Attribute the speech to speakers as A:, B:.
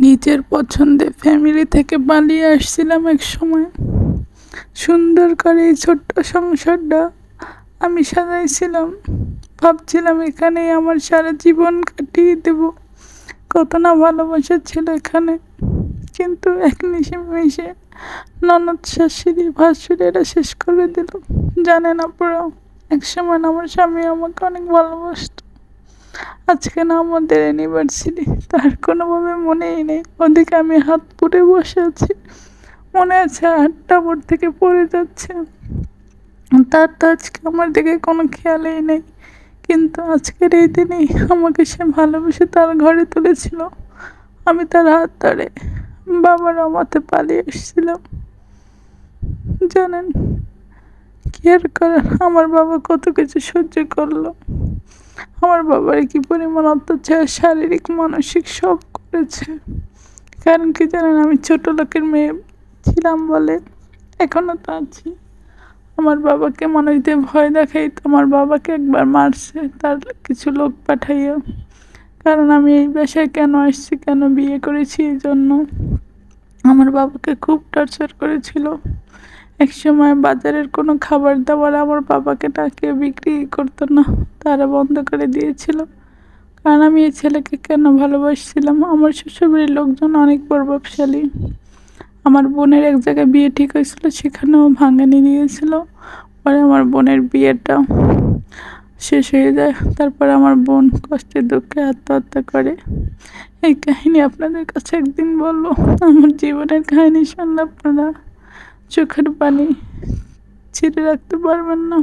A: নিজের পছন্দে ফ্যামিলি থেকে পালিয়ে আসছিলাম এক সময়। সুন্দর করে এই ছোট্ট সংসারটা আমি সাজাইছিলাম। ভাবছিলাম এখানেই আমার সারা জীবন কাটিয়ে দেব। কত না ভালোবাসা ছিল এখানে। কিন্তু এক মিশে ননদ শাশুড়ি ভাসুরি এরা শেষ করে দিল। জানেন আপনারা এক সময় আমার স্বামী আমাকে অনেক ভালোবাসত। আজকে না আমাদের অ্যানিভার্সারি তার কোনোভাবে মনেই নেই। ওদিকে আমি হাত পুড়ে বসে আছি। মনে আছে আটটা ভোর থেকে পড়ে যাচ্ছে। তার তো আজকে আমার দিকে কোনো খেয়ালই নেই। কিন্তু আজকের এই দিনেই আমাকে সে ভালোবেসে তার ঘরে তুলেছিল। আমি তার হাত ধরে বাবার আমাতে পালিয়ে এসেছিলাম। জানেন, কি আর করার? আমার বাবা কত কিছু সহ্য করল। আমার বাবার কি পরিমাণ অত্যাচার, শারীরিক, মানসিক সব করেছে। কারণ কি জানেন, আমি ছোট লোকের মেয়ে ছিলাম বলে এখনও তো আছি। আমার বাবাকে মানুষদের ভয় দেখাই তো আমার বাবাকে একবার মারছে, তার কিছু লোক পাঠাইয়া। কারণ আমি এই বাসায় কেন আসছি, কেন বিয়ে করেছি, এই জন্য আমার বাবাকে খুব টর্চার করেছিল। এক সময় বাজারের কোনো খাবার দাবার আমার বাবাকে ডাকে বিক্রি করতো না। তারা বন্ধ করে দিয়েছিল। কারণ আমি এই ছেলেকে কেন ভালোবাসছিলাম? আমার শ্বশুরবাড়ির লোকজন অনেক প্রভাবশালী। আমার বোনের এক জায়গায় বিয়ে ঠিক হয়েছিল, সেখানেও ভাঙানি দিয়েছিল। পরে আমার বোনের বিয়েটা শেষ হয়ে যায়। তারপর আমার বোন কষ্টে দুঃখে আত্মহত্যা করে। এই কাহিনী আপনাদের কাছে একদিন বলব। আমার জীবনের কাহিনী শুনলে আপনারা চোখের পানি ছেড়ে রাখতে পারবেন না।